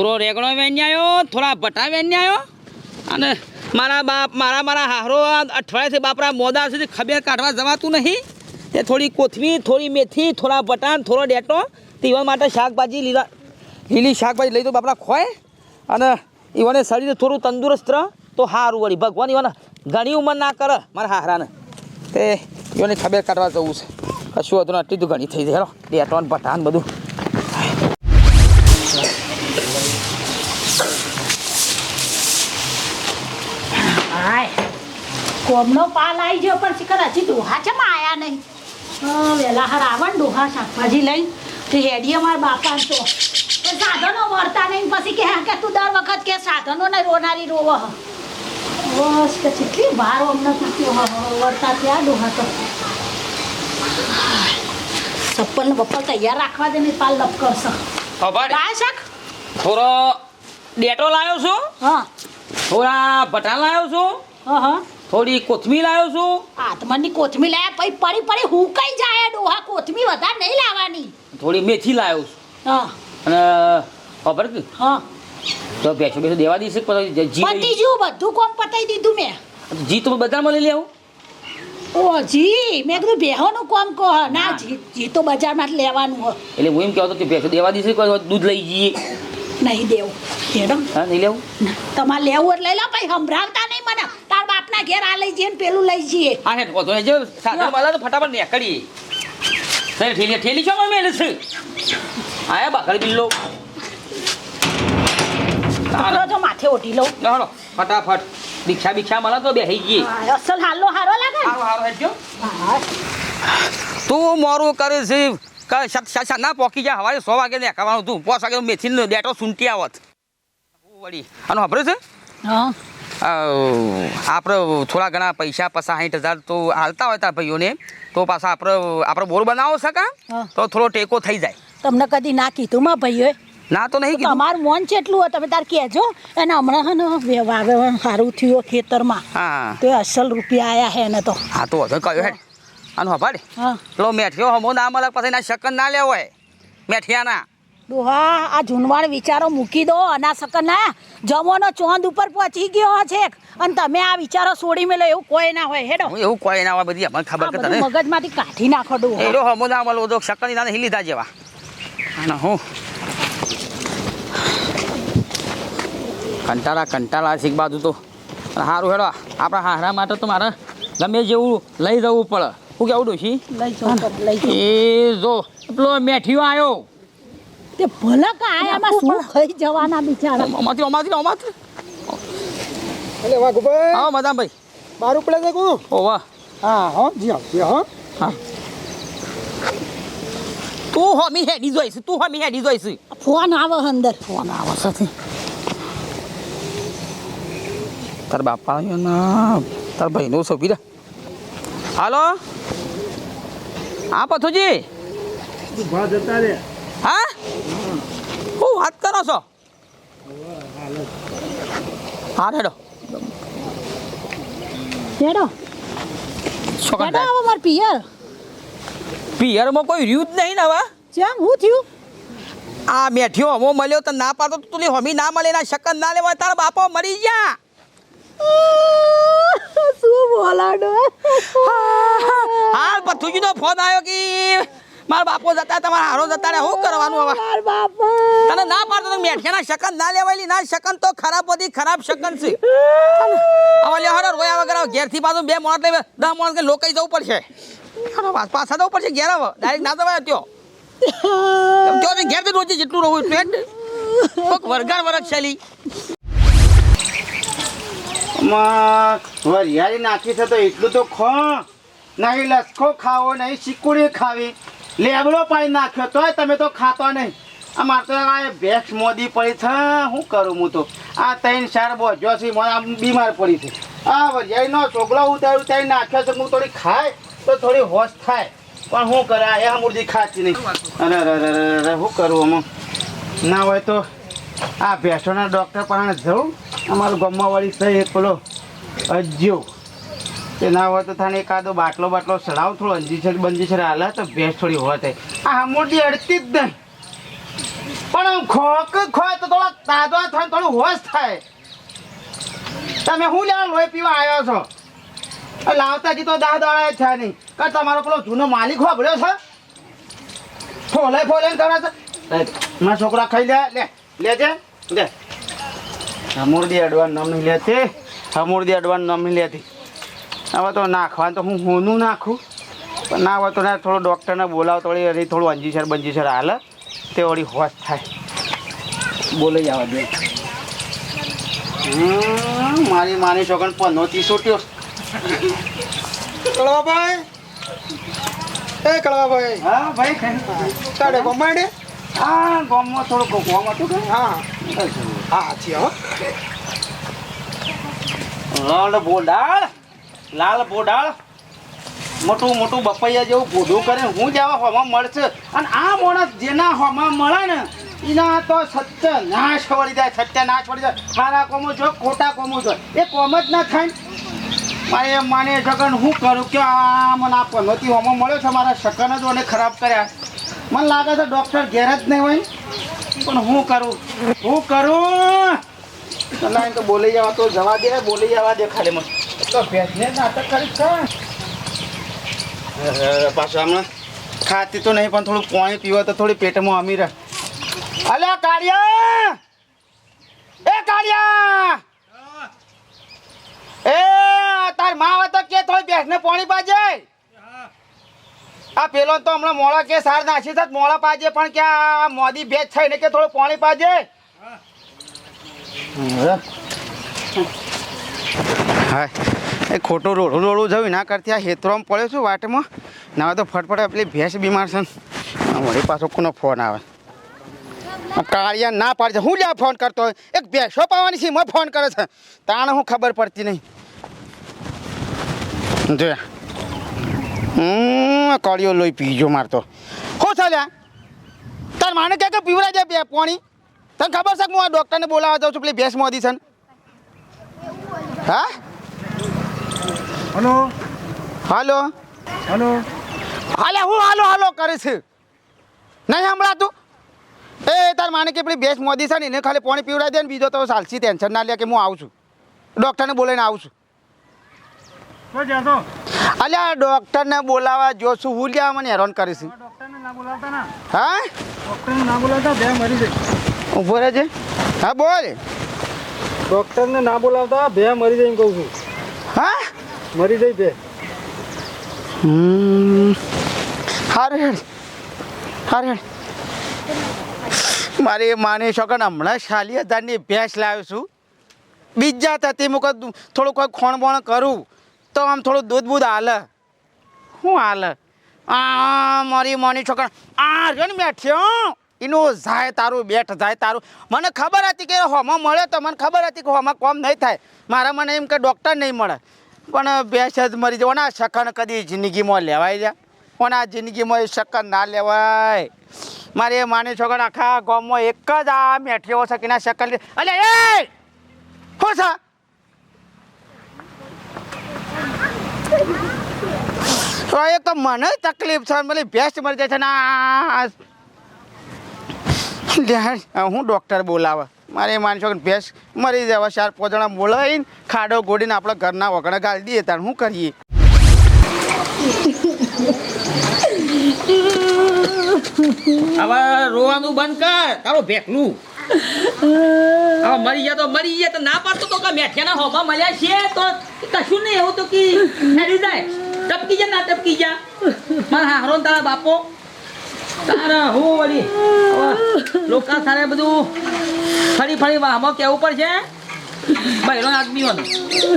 થોડો રેગડો વેન્યાયો થોડા ભટા વેન્યાયો અને મારા બાપ, મારા મારા હારો અઠવાડિયાથી બાપરા મોદા સુધી ખબેર કાઢવા જવાતું નહીં. તે થોડી કોથમીર, થોડી મેથી, થોડા બટાણ થોડો ડેટો. તેવા માટે શાકભાજી લીલા, લીલી શાકભાજી લઈ તો બાપરા ખોય. અને ઈવને શરીર થોડું તંદુરસ્ત રહે, તો સારું વળી. ભગવાન ઈવને ઘણી ઉંમર ના કરે મારા હારાને તે ઈવને ખબેર કાઢવા જવું છે. કશું હતું આટલી તો ઘણી થઈ જાય. હેલો, ડેટો ને બટાણ બધું. કોમનો પાલ આવી ગયો પણ શીખર હજી ડોહા છે આયા નહીં? વહેલા હાર આવે ને ડોહા શાકભાજી લઈ તે હેડીએ મારા બાપા તો. સાધનો વળતા નહીં પછી કે હા કે તું દર વખત કે સાધનો ને રોનારી રોવ હ. બસ કે કેટલી વાર અમને વળતા ત્યાં ડોહા તો. ચપ્પલ બપલ બપ્પલ તૈયાર રાખવા દે ને પાલ લપ કરશે. લાય શાક? થોડો ડેટો લાવ્યો છું. હા. થોડા ભટા લાવ્યો છું. હા હા. થોડી કોથમીર લાવ્યો છું? આત્માની કોથમી લાયા પછી પડી પડી હુકાઈ જાય? ડોહા કોથમી વધારે નહીં લાવવાની થોડી મેથી લાવ્યો છું. હા. અને ખબર કે હા. તો બેસો બેસો દેવા દઈશ પછી પતી જો ગયું બધું કોમ પતાઈ દીધું મેં. જી તો બધા મળી લેવું. ઓ જી મેં કીધું બેહોનું કોમ કહો ના. જી જી તો બજારમાં જ લેવાનું હો એટલે હું એમ કહેતો કે બેસો દેવા દઈશ કોઈ દૂધ લઈ જઈએ. નહીં દેવું. હેડો હા નહીં લેવું? તમારે લેવું એટલે લઈ લો પછી સંભળાવતા નહીં મને. તાર બાપના ઘેર આ લઈ જઈએ ને પેલું લઈ જઈએ. હા હે તો જો સાધન વાળા તો ફટાફટ નીકળીએ સર ઠેલી ઠેલી છો મેં છે આયા બાકર બિલ્લો. પકડો તો માથે ઓઢી લઉં. હાલો ફટાફટ. દીક્ષા બીક્ષા મળે તો બેસી જઈએ. અસલ હાલો હારો લાગે હારો હારો હેજો તું મોરું કરે છે. ના પોકી જાય. હવારે સો વાગે ને ખાવાનું તું. પોસ વાગે મેથી ડેટો સૂંટી આવત. વળી. આનો વાપરે છે? હા. આપણે થોડા ઘણા પૈસા પચાસ સાઠ હજાર તો હાલતા હોય તાર ભાઈઓને તો પાછા આપણે આપણે બોર બનાવો શકા તો થોડો ટેકો થઈ જાય. તમને કદી ના કીધું માં ભાઈઓએ ના તો નહીં કીધું. તમારું મોન એટલું હોય તમે તાર કહેજો. અને હમણાં હે ને વાવે સારું થયું ખેતરમાં. હા. તો અસલ રૂપિયા આયા હે ને તો. હા તો વધુ કયો હે અને હભાડે હા. પેલો મેઠિયો હમો ના મળે પછી ના શકન ના લેવો હોય. મેઠિયાના. ડોહા આ જૂનવાણ વિચારો મૂકી દો અના સકન ના જમોનો ચોંદ ઉપર પહોંચી ગયો છે અને તમે આ વિચારો છોડી મેલો એવું કોઈ ના હોય હેડો. એવું કોઈ ના હોય બધી અમને ખબર કે તને? મગજમાંથી કાઢી નાખો ડોહા હેડો હમો ના મળો તો શકન ના નહીં લીધા જેવા. અને હું કંટાળા કંટાળા છે એક બાજુ તો. સારું હેડો આપણા હારા માટે તો મારે ગમે જેવું લઈ જવું પડે. હું કેવું ડોશી? લઈ તમે, એ જો પેલો મેઠિયો આવ્યો તે ભલા કાયામાં શું ખાઈ જવાના બિચારા. અમાથી અમાથી અમાથી અલે વાઘુભાઈ હા મદામ ભાઈ બાર ઉપડે છે કોણ ઓ વાહ. હા હો જી આવ જી હો. હા. તું હમી હેડી જોઈશ તું હમી હેડી જોઈશ. ફોન આવે અંદર. ફોન આવે સાથે તાર બાપા ના તાર ભાઈનો સોપી દે હાલો? હા પથુજી? ભા જતા રે. હા વાત કરો છો? હા હેડો. હેડો. છોકરા આવો માર પિયર. પિયરમાં કોઈ રહ્યું જ નહીં ને હવે? જેમ હું થયું? આ બેઠ્યો હમો મળ્યો તો ના પાડતો તો તું હમી ના મળે ના શકન ના લેવાય તારા બાપો મરી ગયા. શું બોલાડો? હા પથુજી નો ફોન આવ્યો કે? મારા બાપો જતા તમારા હારો જતા રહે શું કરવાનું હવે? માર બાપા. તને ના પાડતો તો મેઠિયાના શકન ના લેવાયેલી ના શકન તો ખરાબ બધી ખરાબ શકન છે. હવે લે હરો રોયા વગર ઘેરથી પાછું બે મોણ લઈ દસ મોણ કે લોકાઈ જવું પડશે. પાછા જવું પડશે ઘેર હવે ડાયરેક્ટ ના જવાય ત્યો ત્યો ઘેરથી રોજી જેટલું રહું હેડ કોક વરગાડ વરગ શૈલી. વરિયાળી નાખી છે તો એટલું તો ખો. નહીં લસકો ખાવો નહીં શીકુડી ખાવી. લેબડો પાણી નાખ્યો, તોય તમે તો ખાતો નહીં. આ મારે તો આ ભેક્ષ મોદી પડી છે શું કરું હું તો? આ ત્રણ ચાર બોજો છે આમ બીમાર પડી છે. આ વરિયાળીનો ચોગલો ઉતાર્યું ત્યાં નાખ્યો છે, હું થોડી ખાય, તો થોડી હોશ થાય. પણ શું કરે એ અમૂર્જી ખાતી નહીં. અરે અરે અરે અરે શું કરું આમાં? ના હોય તો આ ભેંસોના ડૉક્ટર પાસે જવું અમારું ગામમાં વાળી છે એક પેલો અજ્યો. તે ના હોય તો થાને એકાદો બાટલો બાટલો સડાવ, થોડો અંજીસર બંજીસર હાલે તો ભેંસ થોડી હોત આ મોટી અડતી જ નહીં. પણ આમ ખોક ખોય તો થોડો તાજો થાય થોડું હોશ થાય. તમે શું લેવા લોહી પીવા આવ્યો છો? આ લાવતાજી તો દા દાડા છે નહીં. કે તમારો પેલો જૂનો માલિક હોબળ્યો છે? ફોલે ફોલે કરે છે? મારા છોકરા ખાઈ લે લે, લેજે, લે. હમુરદી અડવાન નામ લેતી હમુરદી અડવાન નામ લેતી. હવે તો નાખવાનું તો હું હોનું નાખું. પણ ના હોય તો ના થોડો ડૉક્ટરને બોલાવો તો વળી થોડું અંજીસર બંજીસર હાલે તે વળી હોશ થાય. બોલે જવા દે મારી માની છોકન પનોતી સોટ્યો કળવાભાઈ? એ કળવાભાઈ. હા ભાઈ તારે ગમાડે હા ગમમાં થોડું ગામ હતું કે હા. હા છે હો. લાલ બોડાળ લાલ બોડાળ, મોટું મોટું બપૈયા જેવું ગોઢું કરે હું જેવા હોમાં મળશે. અને આ માણસ જેના હોમાં મળે ને, એના તો સત્ય નાશ વળી જાય સત્ય નાશ વળી જાય. સારા કોમો જો ખોટા કોમો જો એ કોમ જ ના થાય મારે માને શકન હું કરું કે આ મને આ પનોતી હોમાં મળ્યો છે, મારા શકન જ મને ખરાબ કર્યા. મને લાગે છે ડૉક્ટર ઘેર જ નહીં હોય પણ હું કરું હું કરું. ના તો બોલી જવા તો જવા દે બોલી જવા દે ખાલી મને. તો ભેજને નાટક કરી છે પાછું હમણાં ખાતી તો નહીં પણ થોડું પાણી પીવા તો થોડી પેટમાં અમી રહે. અલ્યા કાળિયા! એ કાળિયા! એ તારમાં આવે તો કે થોડી ભેંસને પાણી પાજે. આ પેલો તો હમણાં મોળા કે સાર નાસી છે મોળા પાજે પણ કે આ મોદી ભેજ છે ને કે થોડું પાણી પાજે? હા. એ ખોટું રોડું રોડું જવું ના કરતી. આ હેતરોમાં પડ્યો છું વાટમાં. ના તો ફટફટ પેલી ભેંસ બીમાર છે ને. મારી પાછો કોનો ફોન આવે? કાળિયા ના પાડશે હું જ્યાં ફોન કરતો હોય? એક ભેંસો પાવાની છે મેં ફોન કરે છે. તાણે હું ખબર પડતી નહીં. જોયા હમ કળિયો લોહી પીજો મારતો. હો ચાલ્યા તાર માને કે પીવડાઈ જાય બે પાણી? તને ખબર છે કે હું આ ડૉક્ટરને બોલાવવા જાઉં છું? પેલી ભેંસ મોદી છે હા? હલો? હાલો? હલો? હાલે હું હાલો હાલો કરે છે. નહીં સંભળાતું? એ તાર માને કે પેલી ભેંસ મોદી છે ને એને ખાલી પાણી પીવડાવી દે ને બીજો તો સાલસી ટેન્શન ના લે કે હું આવું છું. ડૉક્ટરને બોલાવીને આવું છું. તો અલ્યા ડૉક્ટરને બોલાવવા જો છું હું લ્યા મને હેરાન કરે છે. ડોક્ટરને ના બોલાવતા ના? હા? ડોક્ટરને ના બોલાવતા બે મરી જાય. ઊભો રહેજે હા બોલ. ડૉક્ટરને ના બોલાવતા બે મરી જઈને કહું છું. હા? મરી જઈ બે. હારે હેડ. હારે હેડ. મારી માની છોકરા હમણાં શાલી હજારની ભેંસ લાવ્યો છું. બીજા થતી મુક થોડું કોઈ ખોણ બોણ કરું તો આમ થોડું દૂધ બૂધ હાલે શું હાલે આ મારી મોની છોકરા આ જો ને બેઠ્યો. એનું જાય તારું, બેઠ જાય તારું. મને ખબર હતી કે હોમાં મળે તો મને ખબર હતી કે હોમાં કોમ નહીં થાય. મારા મને એમ કે ડૉક્ટર નહીં મળે. પણ ભેંસ જ મરી જવાના શકન કદી જિંદગીમાં લેવાય જાય આ જિંદગીમાં એ શકન ના લેવાય. મારે એ માની છોકરા આખા ગામમાં એક જ આ મેઠીઓ છે કે ના શકન લે. અલે, એ! શું તો એક તો મને તકલીફ છે. મને બેસ્ટ મરી જાય છે ને હું ડૉક્ટર બોલાવે? મારે માનશો કે ભેંસ મરી જવા ચાર પાંચ જણા બોલાવીને ખાડો ગોડીને આપણે ઘરના વગણે ગાળી દઈએ, તાર શું કરીએ? હવે રોવાનું બંધ કર. તારો હવે મરી ગયા તો મરી ગયા તો ના પાડતો તો કે મેઠિયાના હોબા મળ્યા છે? તો કશું નહીં, એવું તો કે જાય. ટપકી જા, ના ટપકી જા. મારા હારો તારા બાપો. તારા હું વળી? હવે લોકા બધું ફરી ફરી વાહમાં કેવું પડશે?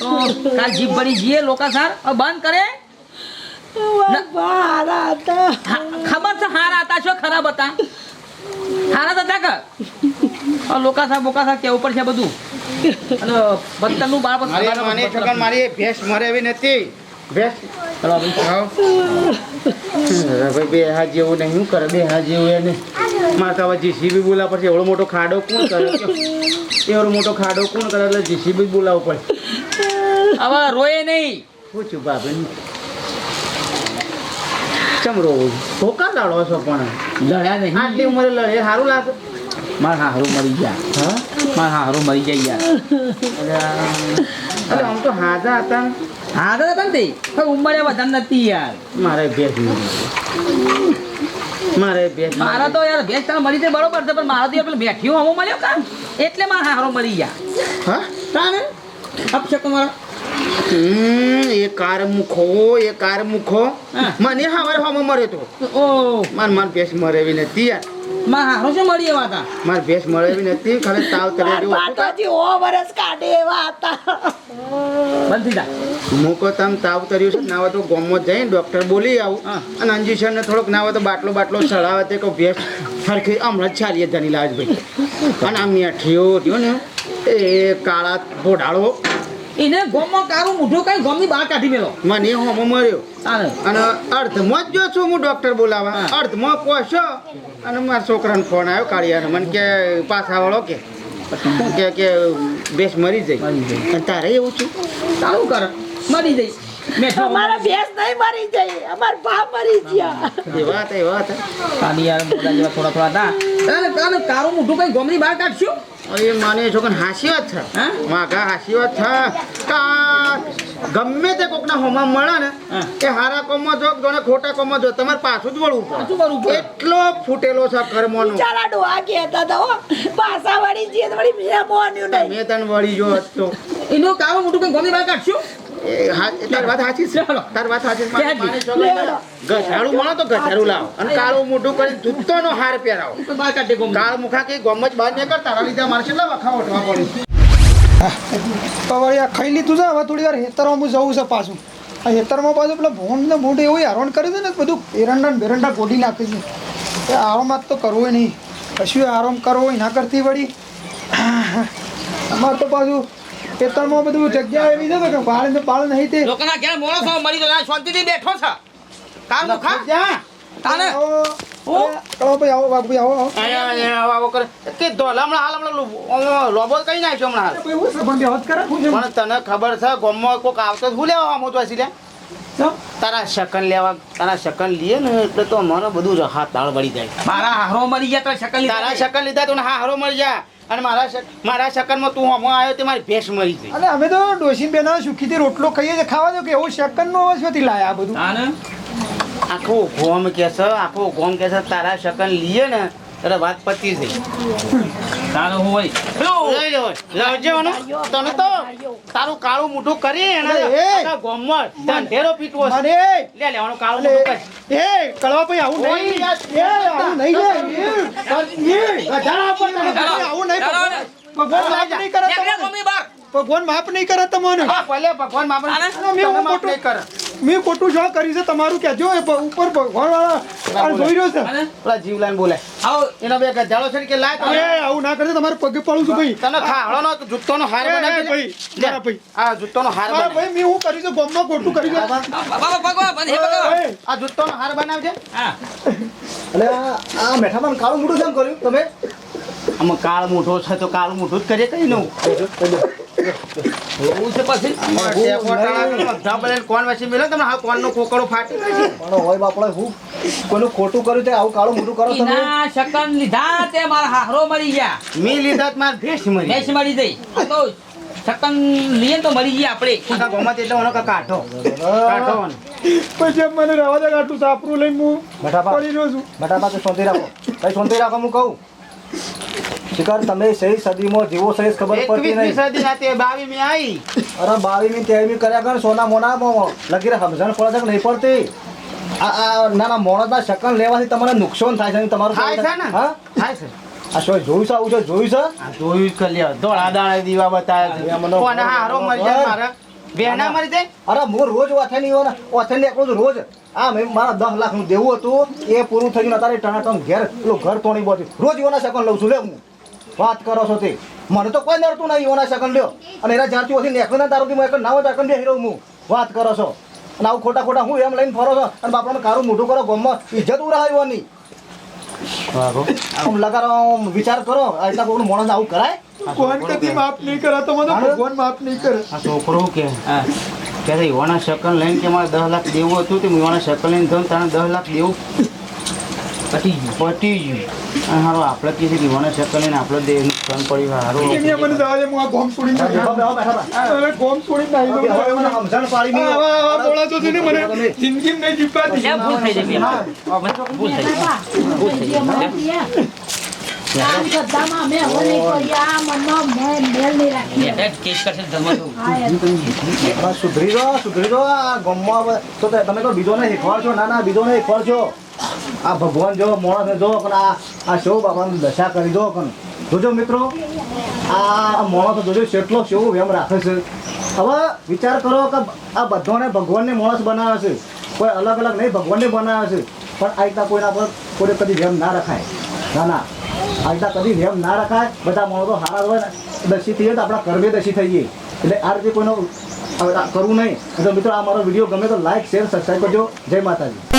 તો કાલ જીભ ભરી જઈએ લોકા સાર બંધ કરે? ખબર છે હારા હતા છો ખરાબ હતા? હારા હતા કે? સાહેબ બોકા બોકાસા કેવું પડશે બધું? અને બત્તરનું બાળ મારી માની મારી ભેંસ મરે એવી નથી ભાઈ બે હા જેવું નહીં. શું કરે? બે હા જેવું એને મારે જીસીબી બોલાવવા પડશે. એવડો મોટો ખાડો કોણ કરે? એવડો મોટો ખાડો કોણ કરે? એટલે જીસીબી બોલાવવો પડે. હવે રોય નહીં. પૂછ્યું બાબેન ચમ રોવું? ધોકા લાડો છો પણ. લડ્યા નહીં. આટલી ઉંમરે લડે. સારું લાગે. મારા હારું મરી ગયા. હા? મારા હારું મરી ગયા યાર. આમ તો હાજા હતા. તો હતા ને તે? ઉંમરે વધારે નથી યાર. મારે ભેસ મારે ભેંસ મારા તો યાર ભેસ તને મળી જાય બરોબર છે પણ મારા તો યાર પેલો હું મળ્યો કામ એટલે મારા હારો મરી ગયા. હા? તાને અપશક મારા? હમ, એ કાર મુખો એ કાર મુખો મને હવાર હમો મરે તો. ઓ. માર માર ભેસ મરેવી નથી યાર. મારા હારો શું મળી એવા હતા? માર ભેંસ મળે નથી ખાલી તાવ તળે જેવું હતું. ઓ વરસ કાઢે એવા હતા. બંધ જા. મૂકો તમ તાવ તર્યું છે નાવા તો ગોમમાં જઈને ડોક્ટર બોલી આવું. અને અંજીશનને થોડોક ના તો બાટલો બાટલો ચડાવે તે કહું ભેસ સરખી હમણાં જ છાલીએ ધની લાજભાઈ અને આ મેઠીઓ રહ્યો ને એ કાળા ભોડાળો એને ગોમમાં કારું મૂઠું કઈ ગોમની બહાર કાઢી મેલો. મને હોમો મર્યો અને અર્ધમાં જ જો છું હું ડોક્ટર બોલાવા. હા. અર્ધમાં પહોંચ્યો અને મારા છોકરાનો ફોન આવ્યો કાળિયાનો. મને કે પાછાવાળો કે. કે કે બેસ મરી અને તારે એવું છું? સારું કર. મરી જઈ. મેઠો અમારા ભેંસ નહીં મરી જાય અમાર બાપ મરી ગયા. એ વાત એ વાત. તાની યાર મોટા જેવા થોડા થોડા હતા. કારું મૂઠું કઈ ગોમની બહાર કાઢશું? એ માને છોકરા હાસી વાત છે? માગા હાસી વાત છે. કા ગમે તે કોકના હોમાં મળે ને કે એ હારા કોમમાં જો જોને ખોટા કોમમાં જો તમારે પાછું જ વળવું પડે. એટલો ફૂટેલો છે કર્મોનો. ચાલા ડોહા કહેતા હતા હો. પાછા વળી જઈએ તો વળી મેં મોન્યું નહીં. મેં તને વળી જો હતો એનું કામ મોટું કઈ ગોમની બહાર કાઢશું? તાર વાત સાચી છે. તાર વાત સાચી છે. ક્યાં મારે જી? છોકરાને ગધાડું મળે તો ગધાડું લાવો. અને કાળું મોઢું કરી જૂતોનો હાર પહેરાવો. કાળ મુખા કઈ ગમ જ બહાર નીકળ તારા લીધે મારે કેટલા વખા ઓઠવા પડી. તો ખાઈ લીધું છે હવે થોડી વાર હેતરમાં હું જવું છે પાછું. આ હેતરમાં પાછું પેલા ભોંડ ને ભોંડ એવું હરણ કરી દે ને બધું એરંડા ને બેરંડા ગોડી નાખે છે. એ આરામ જ તો કરવો નહીં. કશું આરામ કરવો ના કરતી વળી. અમારે તો પાછું ખેતરમાં બધું જગ્યા એવી છે કે બાળ ને બાળ નહીં તે લોકોના ઘેર મોળો છો મરી તો શાંતિથી બેઠો છે. કામ મુખા જા તાને? આવો આવો. ભાઈ આવો બાપુ આવો આવો. કરે. કે ધોલા હમણાં હાલ હમણાં લોબો કઈ નાખ્યો હમણાં હાલ. પણ તને ખબર છે ગમમાં કોક આવતો જ હું લેવા આમ તો હસી લે. તારા શકન લેવા તારા શકન લીએ ને એટલે તો મને બધું હાથ તાળ વળી જાય. મારા હારો મરી ગયા તો શકલ તારા શકન લીધા તો હા હારો મરી જા અને મારા શક- મારા શકનમાં તું હમણાં આવ્યો તે મારી ભેંસ મરી ગઈ. અને અમે તો ડોસી બેના સુખીથી રોટલો ખાઈએ છે ખાવા દો કે એવું સેકન્ડનો અવશ્યથી લાયા આ બધું? તાને આખો ગોમ કે છે આખો ગોમ કે છે તારા શકન લીએ ને એટલે વાત પતી થઈ તાને હોય? લઈ લો લાવજો ને તને તો તારું કાળું મોઢું કરી એના પીટવો છે. મને! લે લેવાનું કાળું મોઢું કરી. એ કળવા ભાઈ આવું નહીં. એ આવું નહીં લે. એ, ગધાડા પર આવું નહીં ભગવાન. માફ નહીં કરે તમને. ભગવાન માફ નહીં કરે તમને. ભલે ભગવાન માફ નહીં કરે. મેં ખોટું જો કર્યું છે તમારું કહેજો. ઉપર ભગવાન વાળા જોઈ રહ્યો છે. પેલા જીવ લાઈન બોલે. આવો. એના બે ગજાળો છે કે લાય એ આવું ના કરજો તમારે પગે પાડું છું ભાઈ. તને ખાડો નો જૂતો નો હાર બનાવી દે. ભાઈ, લે. ભાઈ. આ જૂતોનો હાર મારા બનાવી ભાઈ મેં હું કર્યું છે? ગોમમાં ખોટું કર્યું છે. બાબા ભગવાન બંધ હે ભગવાન આ આ જૂતોનો હાર બનાવજે. હા. અને આ આ મેઠામાં કાળું મોઢું કેમ કર્યું? તમે? આમાં કાળ મોઢો છે તો કાળ મોઢું જ કરીએ કઈ નું એવું છે પછી? કોણ વચ્ચે મિલો તમે હા કોણ નો કોકડો ફાટી ગયો પણ હોય બાપડે હું કોઈનું ખોટું કર્યું તે આવું કાળું મોઢું કરો તમે? એના શકન લીધા તે મારા ગયા. મી લીધા માર ભેંસ મરી ભેંસ મરી ગઈ. તો શકન લઈએ તો મરી ગયા આપણે. આખા ગામમાં તો એટલે ઓનો કાંઈ કાઢો. કાઢો પછી મને રહેવા દે આટલું સાપરું લઈને હું મેઠાપા પડી રહ્યો છું. મેઠાપા તો શાંતિ રાખો. કઈ શાંતિ રાખો હું કહું? શિકાર તમે સહી સદીમાં જીવો સહી ખબર પડતી નહીં. સદી ના તે બાવીમી આઈ. અરે બાવીમી મે કર્યા કર સોના મોનામાં લગી રહે સમજણ પડે કે નહીં પડતી? આ ના નાના મોણસના શકન લેવાથી તમારે નુકસાન થાય છે તમારું થાય છે ને? હા? થાય છે. આ શું જોયું છે આવું છે જોયું છે? જોયું છે લ્યો. ધોળા દાડે દીવા બતાવે છે. આ મને કોને હારો મરી જાય મારા? બેના મરી જાય? અરે હું રોજ ઓથે નહીં હોય ને ઓથે નીકળું રોજ. આ મેં મારા દસ લાખનું દેવું હતું એ પૂરું થઈ ગયું અત્યારે ટનાટન ઘેર પેલું ઘર તોડી બોતી રોજ ઓના સેકન્ડ લઉં છું લે હું. વાત કરો છો તે. મને તો કોઈ નડતું નહીં યોના સેકન્ડ લ્યો. અને એના જ્યારથી ઓછી નેકલ ના તારું હું એક નાવ સેકન્ડ બેસી રહું હું વાત કરો છો. અને આવું ખોટા ખોટા હું એમ લઈને ફરો છો. અને બાપડાને કારું મોઢું કરો ગમમાં ઇજ્જત આમ લગાડો વિચાર કરો. એટલા કોઈનું માણસ આવું કરાય? કોણ કદી માફ નહીં કરે? તો મને ભગવાન માફ નહીં કરે. આ છોકરો કે? કે યુવાના શકન લઈને કે મારે દસ લાખ દેવું હતું તે યુવાના શકન લઈને તને દસ લાખ દેવું? પતી ગયું હારો આપણે કીધું કે મને ચેક કરીને આપણે દે નુકસાન પડી હારો મને જવા હું આ ગોમ છોડીને બેહો, જતો. બેહો, બેઠા બા. હવે ગોમ છોડીને નાહી દઉં. સમજણ પાડી નહીં. આવા આવા બોલાતો છે ને મને જિંદગીમાં નહીં જીવવાતી. ભૂલ થઈ જઈ ભૂલ થઈ ગઈ બાપા, જે કામ ધંધામાં અમે હવે નહીં કરીએ. મનમાં મેલ મેલ નહીં રાખીએ. એટલે કેસ કરશે ધર્મ તો હા, યાર. બસ સુધરી દો સુધરી દો આ ગમવા તો તે- તમે તો બીજોને શીખવાડશો ના ના બીજોને શીખવાડશો આ ભગવાન જો માણસને જો પણ આ આ શિવ બાબાની દશા કરી દો પણ જોજો મિત્રો, આ માણસ જોજો કેટલો શિવ વેમ રાખે છે. હવે વિચાર કરો કે આ બધાને ભગવાનને માણસ બનાવે છે. કોઈ અલગ અલગ નહીં, ભગવાનને બનાવે છે. પણ આ રીતના કોઈના પર કોઈને કદી વેમ ના રખાય. ના ના. આ રીતના કદી વેમ ના રખાય. બધા માણસો સારા હોય દશી થઈએ તો આપણા કરવે દશી થઈએ. એટલે આ રીતે કોઈનો કરવું નહીં. તો મિત્રો, આ મારો વીડિયો ગમે તો લાઈક શેર સબસ્ક્રાઈબ કરજો. જય માતાજી.